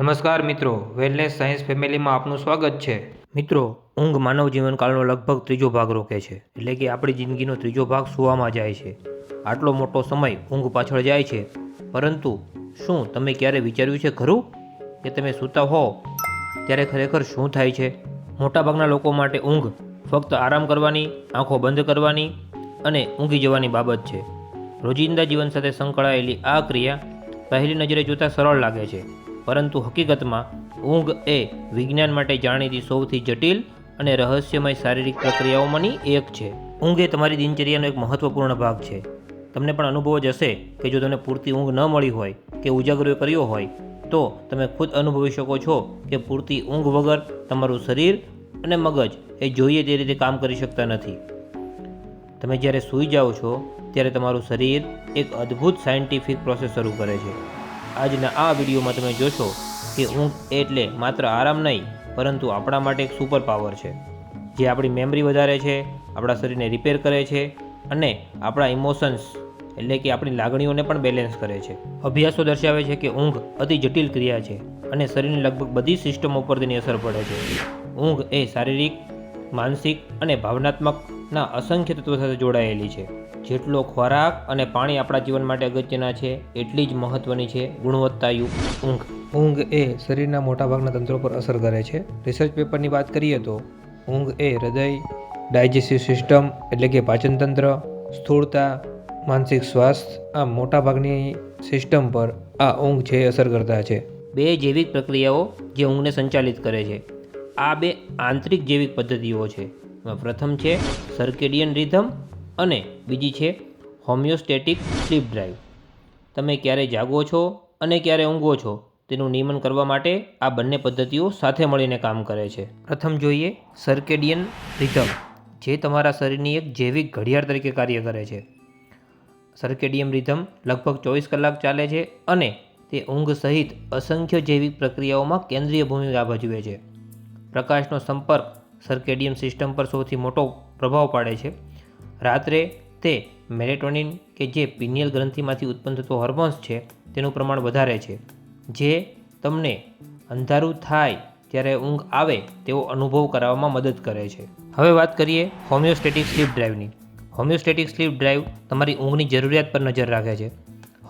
નમસ્કાર મિત્રો wellness science ફેમિલીમાં આપનું સ્વાગત છે. મિત્રો, ઊંઘ માનવ જીવનકાળનો લગભગ ત્રીજો ભાગ રોકે છે, એટલે કે આપણી જિંદગીનો ત્રીજો ભાગ સૂવામાં જાય છે. આટલો મોટો સમય ઊંઘ પાછળ જાય છે, પરંતુ શું તમે ક્યારે વિચાર્યું છે ખરું? કે તમે સૂતા હો, ત્યારે ખરેખર શું થાય છે? મોટાભાગના લોકો માટે ઊંઘ ફક્ત આરામ કરવાની, આંખો બંધ કરવાની અને ઊંઘી જવાની બાબત છે. રોજિંદા જીવન સાથે સંકળાયેલી આ ક્રિયા પહેલી નજરે જોતાં સરળ લાગે છે. પરંતુ હકીકતમાં, ઊંઘ એ વિજ્ઞાન માટે જાણીતી સૌથી જટિલ અને રહસ્યમય શારીરિક પ્રક્રિયાઓમાંની એક છે. ઊંઘ એ તમારી દિનચર્યાનો એક મહત્વપૂર્ણ ભાગ છે. તમને પણ અનુભવ જ હશે કે જો તમને પૂરતી ઊંઘ ન મળી હોય કે ઉજાગરો કર્યો હોય, તો તમે ખુદ અનુભવી શકો છો કે પૂરતી ઊંઘ વગર તમારું શરીર અને મગજ એ જોઈએ તે રીતે કામ કરી શકતા નથી. તમે જ્યારે સૂઈ જાઓ છો, ત્યારે તમારું શરીર એક અદ્ભુત સાયન્ટિફિક પ્રોસેસ શરૂ કરે છે. આજના આ વિડીયોમાં તમે જોશો કે ઊંઘ એટલે માત્ર આરામ નહીં, પરંતુ આપણા માટે એક સુપર પાવર છે. જે આપણી મેમરી વધારે છે, આપણા શરીરને રિપેર કરે છે અને આપણા ઇમોશન્સ એટલે કે આપણી લાગણીઓને પણ બેલેન્સ કરે છે. અભ્યાસો દર્શાવે છે કે ઊંઘ અતિ જટિલ ક્રિયા છે અને શરીરની લગભગ બધી સિસ્ટમો પર તેની અસર પડે છે. ઊંઘ એ શારીરિક, માનસિક અને ભાવનાત્મકના અસંખ્ય તત્વો સાથે જોડાયેલી છે. જેટલો ખોરાક અને પાણી આપણા જીવન માટે અગત્યના છે એટલી જ મહત્ત્વની છે ગુણવત્તાયુક્ત ઊંઘ. ઊંઘ એ શરીરના મોટાભાગના તંત્રો પર અસર કરે છે. રિસર્ચ પેપરની વાત કરીએ તો ઊંઘ એ હૃદય ડાયજેસ્ટિવ સિસ્ટમ એટલે કે પાચનતંત્ર સ્થૂળતા માનસિક સ્વાસ્થ્ય આ મોટાભાગની સિસ્ટમ પર આ ઊંઘ છે અસર કરતા છે. બે જૈવિક પ્રક્રિયાઓ જે ઊંઘને સંચાલિત કરે છે. આ બે આંતરિક જૈવિક પદ્ધતિઓ છે. પ્રથમ છે સર્કેડિયન રિધમ અને બીજી છે હોમિયોસ્ટેટિક સ્લીપ ડ્રાઈવ તમે ક્યારે જાગો છો અને ક્યારે ઊંઘો છો તેનું નિયમન કરવા માટે આ બંને પદ્ધતિઓ સાથે મળીને કામ કરે છે. પ્રથમ જોઈએ સર્કેડિયન રિધમ જે તમારા શરીરની એક જૈવિક ઘડિયાળ તરીકે કાર્ય કરે છે. સર્કેડિયમ રિધમ લગભગ ચોવીસ કલાક ચાલે છે અને તે ઊંઘ સહિત અસંખ્ય જૈવિક પ્રક્રિયાઓમાં કેન્દ્રીય ભૂમિકા ભજવે છે. પ્રકાશનો સંપર્ક સર્કેડિયમ સિસ્ટમ પર સૌથી મોટો પ્રભાવ પાડે છે. રાત્રે તે મેલેટોનિન કે જે પિનિયલ ગ્રંથિમાંથી ઉત્પન્ન થતો હોર્મોન્સ છે, તેનું પ્રમાણ વધારે છે. જે તમને અંધારું થાય ત્યારે ઊંઘ આવે તેવો અનુભવ કરાવવામાં મદદ કરે છે. હવે વાત કરીએ હોમિયોસ્ટેટિક સ્લીપ ડ્રાઈવની. હોમિયોસ્ટેટિક સ્લીપ ડ્રાઈવ તમારી ઊંઘની જરૂરિયાત પર નજર રાખે છે.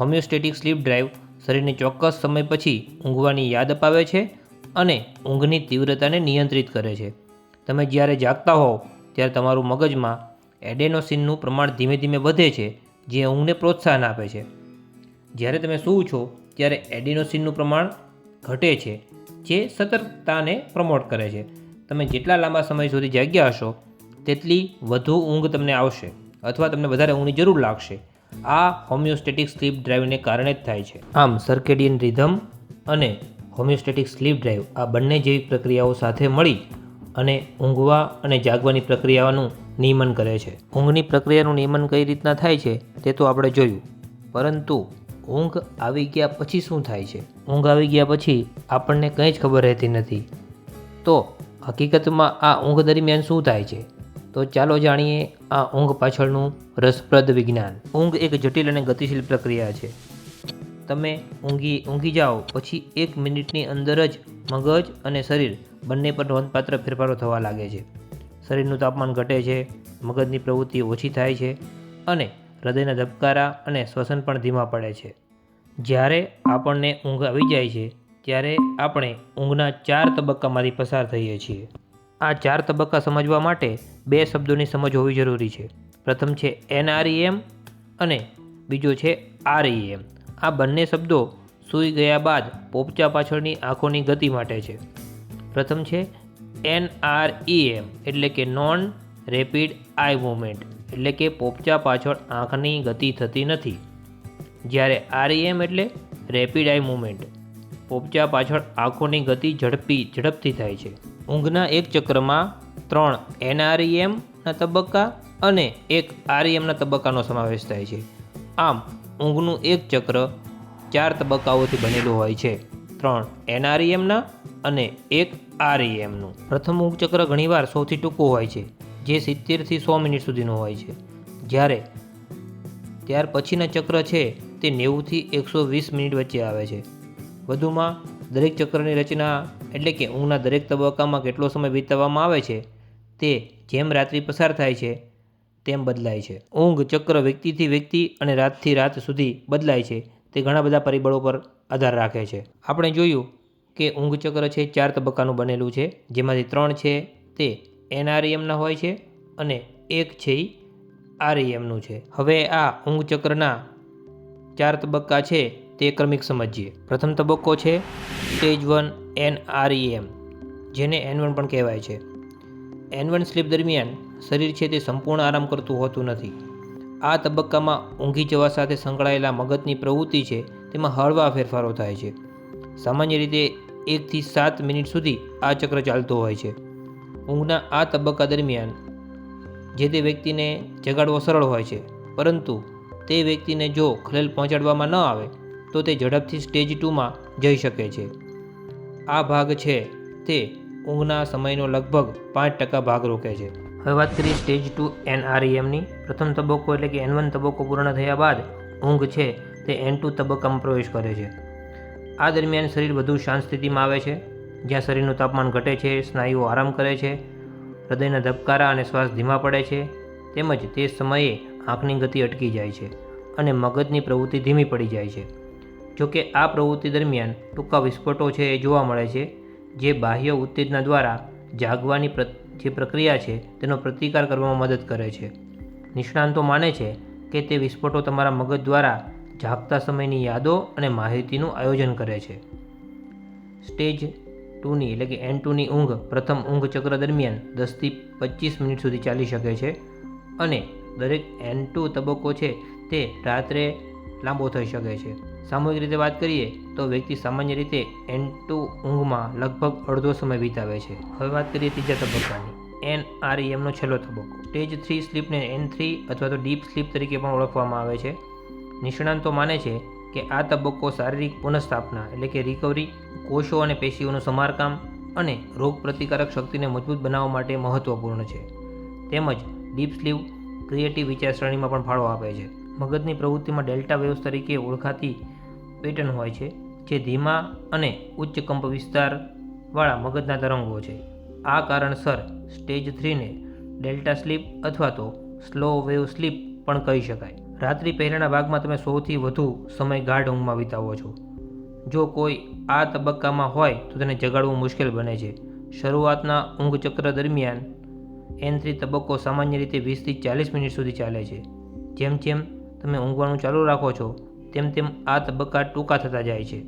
હોમિયોસ્ટેટિક સ્લીપ ડ્રાઈવ શરીરને ચોક્કસ સમય પછી ઊંઘવાની યાદ અપાવે છે અને ઊંઘની તીવ્રતાને નિયંત્રિત કરે છે. તમે જ્યારે જાગતા હોવ, ત્યારે તમારું મગજમાં એડેનોસિનનું પ્રમાણ ધીમે ધીમે વધે છે, જે ઊંઘને પ્રોત્સાહન આપે છે. જ્યારે તમે સૂવો છો, ત્યારે એડિનોસિનનું પ્રમાણ ઘટે છે, જે સતર્કતાને પ્રમોટ કરે છે. તમે જેટલા લાંબા સમય સુધી જાગ્યા હશો, તેટલી વધુ ઊંઘ તમને આવશે, અથવા તમને વધારે ઊંઘની જરૂર લાગશે. આ હોમિયોસ્ટેટિક સ્લીપ ડ્રાઈવને કારણે જ થાય છે. આમ, સર્કેડિયન રિધમ અને હોમિયોસ્ટેટિક સ્લીપ ડ્રાઈવ આ બંને જેવી પ્રક્રિયાઓ સાથે મળી અને ઊંઘવા અને જાગવાની પ્રક્રિયાનું નિયમન કરે છે. ઊંઘની પ્રક્રિયાનું નિયમન કઈ રીતના થાય છે તે તો આપણે જોયું. પરંતુ ઊંઘ આવી ગયા પછી શું થાય છે? ઊંઘ આવી ગયા પછી આપણને કંઈ જ ખબર રહેતી નથી. તો હકીકતમાં આ ઊંઘ દરમિયાન શું થાય છે? તો ચાલો જાણીએ આ ઊંઘ પાછળનું રસપ્રદ વિજ્ઞાન. ઊંઘ એક જટિલ અને ગતિશીલ પ્રક્રિયા છે. તમે ઊંઘી ઊંઘી જાઓ, પછી એક મિનિટની અંદર જ મગજ અને શરીર બંને પર નોંધપાત્ર ફેરફારો થવા લાગે છે. શરીરનું તાપમાન ઘટે છે, મગજની પ્રવૃત્તિ ઓછી થાય છે અને હૃદયના ધબકારા અને શ્વસન પણ ધીમા પડે છે. જ્યારે આપણને ઊંઘ આવી જાય છે, ત્યારે આપણે ઊંઘના ચાર તબક્કામાંથી પસાર થઈએ છીએ. આ ચાર તબક્કા સમજવા માટે બે શબ્દોની સમજ હોવી જરૂરી છે. પ્રથમ છે એનઆરઈએમ અને બીજો છે આરઈએમ. આ બંને શબ્દો સૂઈ ગયા બાદ પોપચા પાછળની આંખોની ગતિ માટે છે. પ્રથમ છે એનઆરઈએમ એટલે કે નોન રેપિડ આઈ મૂવમેન્ટ, એટલે કે પોપચા પાછળ આંખની ગતિ થતી નથી. જ્યારે આરઈએમ એટલે રેપિડ આઈ મૂવમેન્ટ, પોપચા પાછળ આંખોની ગતિ ઝડપી, ઝડપથી થાય છે. ઊંઘના એક ચક્રમાં ત્રણ એનઆરઈએમના તબક્કા અને એક આરઈએમના તબક્કાનો સમાવેશ થાય છે. આમ, ઊંઘનું એક ચક્ર ચાર તબક્કાઓથી બનેલું હોય છે. ત્રણ એનઆરઈએમના અને એક આરઈએમનું પ્રથમ ચક્ર ઘણીવાર સૌથી ટૂંકું હોય છે, જે સિત્તેરથી સો મિનિટ સુધીનું હોય છે. જ્યારે ત્યાર પછીના ચક્ર છે, તે નેવુંથી એકસો વીસ મિનિટ વચ્ચે આવે છે. વધુમાં, દરેક ચક્રની રચના એટલે કે ઊંઘના દરેક તબક્કામાં કેટલો સમય વિતાવવામાં આવે છે, તે જેમ રાત્રિ પસાર થાય છે, તેમ બદલાય છે. ઊંઘ ચક્ર વ્યક્તિથી વ્યક્તિ અને રાતથી રાત સુધી બદલાય છે. તે ઘણા બધા પરિબળો પર આધાર રાખે છે. આપણે જોયું કે ઊંઘ ચક્ર છે ચાર તબક્કાનું બનેલું છે, જેમાંથી ત્રણ છે તે એનઆરઈએમના હોય છે અને એક છે એ આરઈએમનું છે. હવે આ ઊંઘ ચક્રના ચાર તબક્કા છે તે ક્રમિક સમજીએ. પ્રથમ તબક્કો છે સ્ટેજ વન એનઆરઈએમ જેને એન વન પણ કહેવાય છે. એન વન સ્લીપ દરમિયાન શરીર છે તે સંપૂર્ણ આરામ કરતું હોતું નથી. આ તબક્કામાં ઊંઘી જવા સાથે સંકળાયેલા મગજની પ્રવૃત્તિ છે, તેમાં હળવા ફેરફારો થાય છે. સામાન્ય રીતે એકથી સાત મિનિટ સુધી આ ચક્ર ચાલતો હોય છે. ઊંઘના આ તબક્કા દરમિયાન જે તે વ્યક્તિને જગાડવો સરળ હોય છે, પરંતુ તે વ્યક્તિને જો ખલેલ પહોંચાડવામાં ન આવે, તો તે ઝડપથી સ્ટેજ ટુમાં જઈ શકે છે. આ ભાગ છે, તે ઊંઘના સમયનો લગભગ પાંચ ટકા ભાગ રોકે છે. હવે વાત કરીએ સ્ટેજ ટુ એનઆરઈએમની પ્રથમ તબક્કો એટલે કે એન વન તબક્કો પૂર્ણ થયા બાદ ઊંઘ છે તે એન ટુ તબક્કામાં પ્રવેશ કરે છે. આ દરમિયાન શરીર વધુ શાંત સ્થિતિમાં આવે છે, જ્યાં શરીરનું તાપમાન ઘટે છે, સ્નાયુઓ આરામ કરે છે, હૃદયના ધબકારા અને શ્વાસ ધીમા પડે છે, તેમજ તે સમયે આંખની ગતિ અટકી જાય છે અને મગજની પ્રવૃત્તિ ધીમી પડી જાય છે. જોકે આ પ્રવૃત્તિ દરમિયાન ટૂંકા વિસ્ફોટો છે એ જોવા મળે છે, જે બાહ્ય ઉત્તેજના દ્વારા જાગવાની જે પ્રક્રિયા છે તેનો પ્રતિકાર કરવામાં મદદ કરે છે. નિષ્ણાંતો માને છે કે તે વિસ્ફોટો તમારા મગજ દ્વારા જાગતા સમયની યાદો અને માહિતીનું આયોજન કરે છે. સ્ટેજ ટુની એટલે કે એન ટુની ઊંઘ પ્રથમ ઊંઘ ચક્ર દરમિયાન દસથી પચીસ મિનિટ સુધી ચાલી શકે છે અને દરેક એન ટુ તબક્કો છે તે રાત્રે લાંબો થઈ શકે છે. સામૂહિક રીતે વાત કરીએ તો વ્યક્તિ સામાન્ય રીતે એન ટુ ઊંઘમાં લગભગ અડધો સમય વિતાવે છે. હવે વાત કરીએ ત્રીજા તબક્કાની. એન આર એમનો છેલ્લો તબક્કો. સ્ટેજ થ્રી સ્લીપને એન થ્રી અથવા તો ડીપ સ્લીપ તરીકે પણ ઓળખવામાં આવે છે. નિષ્ણાંતો માને છે કે આ તબક્કો શારીરિક પુનઃસ્થાપના એટલે કે રિકવરી કોષો અને પેશીઓનું સમારકામ અને રોગ પ્રતિકારક શક્તિને મજબૂત બનાવવા માટે મહત્વપૂર્ણ છે. તેમજ ડીપ સ્લીવ ક્રિએટિવ વિચારસરણીમાં પણ ફાળો આપે છે. મગજની પ્રવૃત્તિમાં ડેલ્ટા વેવ્સ તરીકે ઓળખાતી પેટર્ન હોય છે, જે ધીમા અને ઉચ્ચ કંપ વિસ્તારવાળા મગજના તરંગો છે. આ કારણસર સ્ટેજ થ્રીને ડેલ્ટા સ્લીપ અથવા તો સ્લો વેવ સ્લીપ પણ કહી શકાય. રાત્રિ પહેલાંના ભાગમાં તમે સૌથી વધુ સમય ગાઢ ઊંઘમાં વિતાવો છો. જો કોઈ આ તબક્કામાં હોય, તો તેને જગાડવું મુશ્કેલ બને છે. શરૂઆતના ઊંઘ ચક્ર દરમિયાન એન થ્રી તબક્કો સામાન્ય રીતે વીસથી ચાલીસ મિનિટ સુધી ચાલે છે. જેમ જેમ તમે ઊંઘવાનું ચાલુ રાખો છો તેમ તેમ આ તબક્કા ટૂંકા થતા જાય છે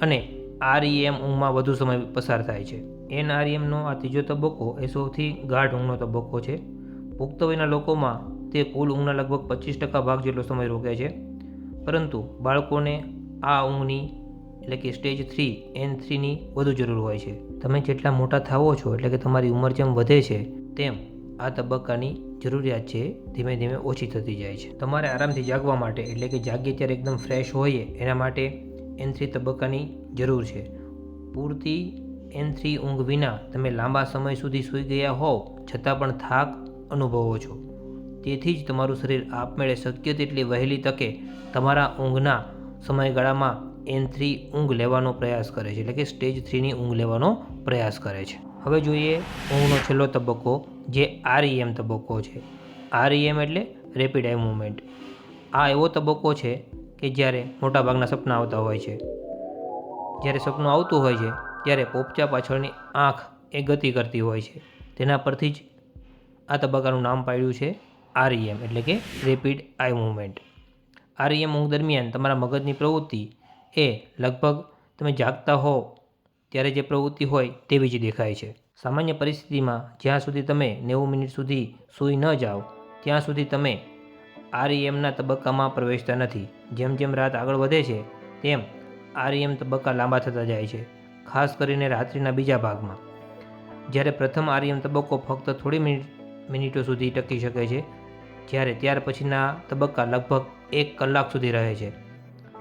અને આરઈએમ ઊંઘમાં વધુ સમય પસાર થાય છે. એનઆરઈએમનો આ ત્રીજો તબક્કો એ સૌથી ગાઢ ઊંઘનો તબક્કો છે. પુખ્ત વયના લોકોમાં તે કુલ ઊંઘના લગભગ પચીસ ટકા ભાગ જેટલો સમય રોકે છે. પરંતુ બાળકોને આ ઊંઘની એટલે કે સ્ટેજ થ્રી, એન થ્રીની વધુ જરૂર હોય છે. તમે જેટલા મોટા થાવો છો એટલે કે તમારી ઉંમર જેમ વધે છે, તેમ આ તબક્કાની જરૂરિયાત છે, ધીમે ધીમે ઓછી થતી જાય છે. તમારે આરામથી જાગવા માટે, એટલે કે જાગીએ ત્યારે એકદમ ફ્રેશ હોઈએ, એના માટે એન થ્રી તબક્કાની જરૂર છે. પૂરતી એન થ્રી ઊંઘ વિના તમે લાંબા સમય સુધી સૂઈ ગયા હોવ, છતાં પણ થાક અનુભવો છો. તેથી જ તમારું શરીર આપમેળે શક્ય તેટલી વહેલી તકે તમારા ઊંઘના સમયગાળામાં એન થ્રી ઊંઘ લેવાનો પ્રયાસ કરે છે, એટલે કે સ્ટેજ થ્રીની ઊંઘ લેવાનો પ્રયાસ કરે છે. હવે જોઈએ ઊંઘનો છેલ્લો તબક્કો, જે આરઈએમ તબક્કો છે. આરઈએમ એટલે રેપિડ આઈ મૂવમેન્ટ આ એવો તબક્કો છે કે જ્યારે મોટાભાગના સપના આવતા હોય છે. જ્યારે સપનું આવતું હોય છે, ત્યારે પોપચા પાછળની આંખ એ ગતિ કરતી હોય છે. તેના પરથી જ આ તબક્કાનું નામ પાડ્યું છે આરઈએમ એટલે કે રેપિડ આઈ મૂવમેન્ટ આરઈએમ ઊંઘ દરમિયાન તમારા મગજની પ્રવૃત્તિ એ લગભગ તમે જાગતા હો ત્યારે જે પ્રવૃત્તિ હોય તેવી જ દેખાય છે. સામાન્ય પરિસ્થિતિમાં જ્યાં સુધી તમે નેવું મિનિટ સુધી સૂઈ ન જાઓ, ત્યાં સુધી તમે આરઈએમના તબક્કામાં પ્રવેશતા નથી. જેમ જેમ રાત આગળ વધે છે, તેમ આરઈએમ તબક્કા લાંબા થતા જાય છે, ખાસ કરીને રાત્રિના બીજા ભાગમાં. જ્યારે પ્રથમ આરઈએમ તબક્કો ફક્ત થોડી મિનિટ, મિનિટો સુધી ટકી શકે છે, જ્યારે ત્યાર પછીના તબક્કા લગભગ એક કલાક સુધી રહે છે.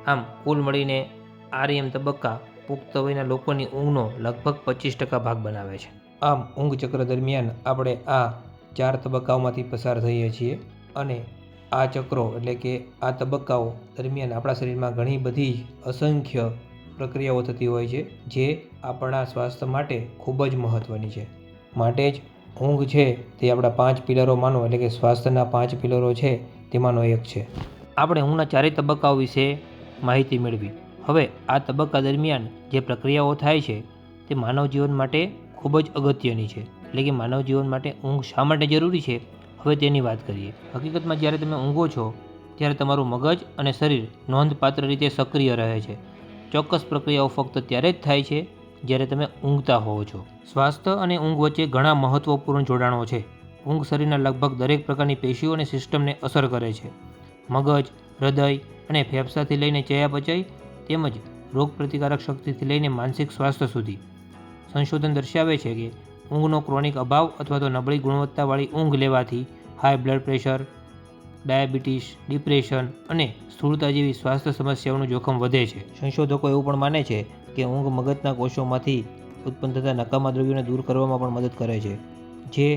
આમ, કુલ મળીને આરઈએમ તબક્કા પુખ્ત વયના લોકોની ઊંઘનો લગભગ પચીસ ટકા ભાગ બનાવે છે. આમ, ઊંઘ ચક્ર દરમિયાન આપણે આ ચાર તબક્કાઓમાંથી પસાર થઈએ છીએ અને આ ચક્રો એટલે કે આ તબક્કાઓ દરમિયાન આપણા શરીરમાં ઘણી બધી અસંખ્ય પ્રક્રિયાઓ થતી હોય છે, જે આપણા સ્વાસ્થ્ય માટે ખૂબ જ મહત્ત્વની છે. માટે જ ઊંઘ છે તે આપણા પાંચ પિલરો માનો એટલે કે સ્વાસ્થ્યના પાંચ પિલરો છે, તેમાંનો એક છે. આપણે ઊંઘના ચારેય તબક્કાઓ વિશે માહિતી મેળવી. હવે આ તબક્કા દરમિયાન જે પ્રક્રિયાઓ થાય છે તે માનવ જીવન માટે ખૂબ જ અગત્યની છે. એટલે કે માનવ જીવન માટે ઊંઘ શા માટે જરૂરી છે? હવે તેની વાત કરીએ. હકીકતમાં જ્યારે તમે ઊંઘો છો, ત્યારે તમારું મગજ અને શરીર નોંધપાત્ર રીતે સક્રિય રહે છે. ચોક્કસ પ્રક્રિયાઓ ફક્ત ત્યારે જ થાય છે જ્યારે તમે ઊંઘતા હોવ છો. સ્વાસ્થ્ય અને ઊંઘ વચ્ચે ઘણા મહત્ત્વપૂર્ણ જોડાણો છે. ઊંઘ શરીરના લગભગ દરેક પ્રકારની પેશીઓ અને સિસ્ટમને અસર કરે છે. મગજ, હૃદય અને ફેફસાથી લઈને ચયાપચય તેમજ રોગપ્રતિકારક શક્તિથી લઈને માનસિક સ્વાસ્થ્ય સુધી. સંશોધન દર્શાવે છે કે ઊંઘનો ક્રોનિક અભાવ અથવા તો નબળી ગુણવત્તાવાળી ઊંઘ લેવાથી high blood pressure, diabetes, depression અને સ્થૂળતા જેવી સ્વાસ્થ્ય સમસ્યાઓનું જોખમ વધે છે. સંશોધકો એવું પણ માને છે કે ઊંઘ મગજના કોષોમાંથી ઉત્પન્ન થતા નકામા દ્રવ્યોને દૂર કરવામાં પણ મદદ કરે છે, જે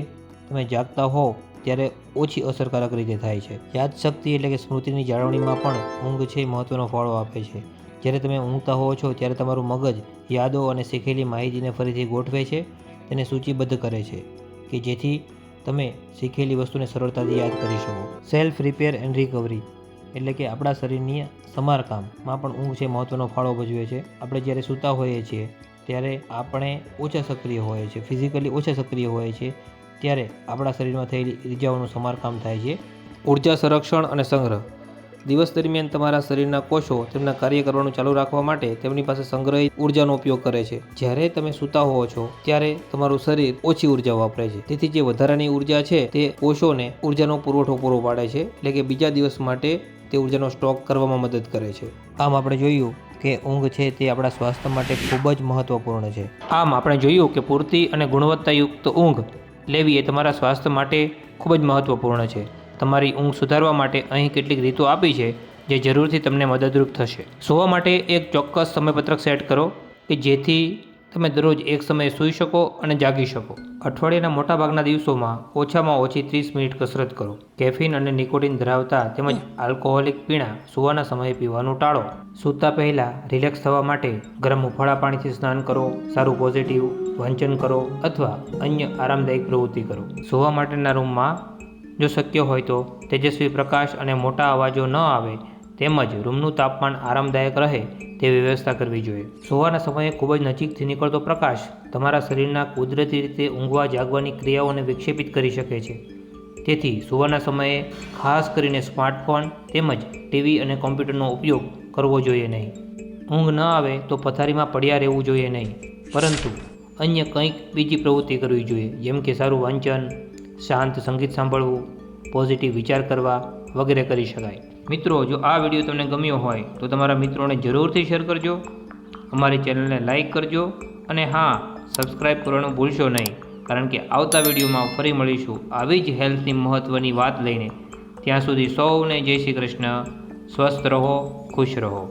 તમે જાગતા હો ત્યારે ઓછી અસરકારક રીતે થાય છે. યાદશક્તિ એટલે કે સ્મૃતિની જાળવણીમાં પણ ઊંઘ છે મહત્ત્વનો ફાળો આપે છે. જ્યારે તમે ઊંઘતા હોવ છો, ત્યારે તમારું મગજ યાદો અને શીખેલી માહિતીને ફરીથી ગોઠવે છે તેને સૂચિબદ્ધ કરે છે કે જેથી તમે શીખેલી વસ્તુને સરળતાથી યાદ કરી શકો. સેલ્ફ રિપેર એન્ડ રિકવરી એટલે કે આપણા શરીરની સમારકામમાં પણ ઊંઘ છે મહત્ત્વનો ફાળો ભજવે છે. આપણે જ્યારે સૂતા હોઈએ છીએ, ત્યારે આપણે ઓછા સક્રિય હોઈએ છીએ ફિઝિકલી ઓછા સક્રિય હોઈએ છીએ, ત્યારે આપણા શરીરમાં થયેલી ઇજાઓનું સમારકામ થાય છે. ઊર્જા સંરક્ષણ અને સંગ્રહ દિવસ દરમિયાન તમારા શરીરના કોષો તેમના કાર્ય કરવાનું ચાલુ રાખવા માટે તેમની પાસે સંગ્રહિત ઉર્જાનો ઉપયોગ કરે છે. જ્યારે તમે સૂતા હોવો છો, ત્યારે તમારું શરીર ઓછી ઊર્જા વાપરે છે. તેથી જે વધારાની ઊર્જા છે, તે કોષોને ઉર્જાનો પુરવઠો પૂરો પાડે છે, એટલે કે બીજા દિવસ માટે તે ઉર્જાનો સ્ટોક કરવામાં મદદ કરે છે. આમ આપણે જોયું કે ઊંઘ છે તે આપણા સ્વાસ્થ્ય માટે ખૂબ જ મહત્ત્વપૂર્ણ છે. આમ આપણે જોયું કે પૂરતી અને ગુણવત્તાયુક્ત ઊંઘ લેવી એ તમારા સ્વાસ્થ્ય માટે ખૂબ જ મહત્ત્વપૂર્ણ છે. તમારી ઊંઘ સુધારવા માટે અહીં કેટલીક રીતો આપી છે, જે જરૂરથી તમને મદદરૂપ થશે. સૂવા માટે એક ચોક્કસ સમયપત્રક સેટ કરો, કે જેથી તમે દરરોજ એક સમયે સૂઈ શકો અને જાગી શકો. અઠવાડિયાના મોટાભાગના દિવસોમાં ઓછામાં ઓછી ત્રીસ મિનિટ કસરત કરો. કેફીન અને નિકોટિન ધરાવતા તેમજ આલ્કોહોલિક પીણા સૂવાના સમયે પીવાનું ટાળો. સૂતા પહેલાં રિલેક્સ થવા માટે ગરમ ઉફાળા પાણીથી સ્નાન કરો, સારું પોઝિટિવ વાંચન કરો અથવા અન્ય આરામદાયક પ્રવૃત્તિ કરો. સૂવા માટેના રૂમમાં જો શક્ય હોય તો તેજસ્વી પ્રકાશ અને મોટા અવાજો ન આવે, તેમજ રૂમનું તાપમાન આરામદાયક રહે તેવી વ્યવસ્થા કરવી જોઈએ. સૂવાના સમયે ખૂબ જ નજીકથી નીકળતો પ્રકાશ તમારા શરીરના કુદરતી રીતે ઊંઘવા જાગવાની ક્રિયાઓને વિક્ષેપિત કરી શકે છે. તેથી સૂવાના સમયે ખાસ કરીને સ્માર્ટફોન તેમજ ટીવી અને કોમ્પ્યુટરનો ઉપયોગ કરવો જોઈએ નહીં. ઊંઘ ન આવે તો પથારીમાં પડ્યા રહેવું જોઈએ નહીં. પરંતુ અન્ય કંઈક બીજી પ્રવૃત્તિ કરવી જોઈએ, જેમ કે સારું વાંચન શાંત સંગીત સાંભળવું પોઝિટિવ વિચાર કરવા વગેરે કરી શકાય. મિત્રો, જો આ વીડિયો તમને ગમ્યો હોય, તો તમારા મિત્રોને જરૂરથી શેર કરજો. અમારી ચેનલને લાઈક કરજો. અને હા સબસ્ક્રાઈબ કરવાનું ભૂલશો નહીં, કારણ કે આવતા વિડીયોમાં ફરી મળીશું આવી જ હેલ્થની મહત્ત્વની વાત લઈને. ત્યાં સુધી સૌને જય શ્રી કૃષ્ણ. સ્વસ્થ રહો, ખુશ રહો.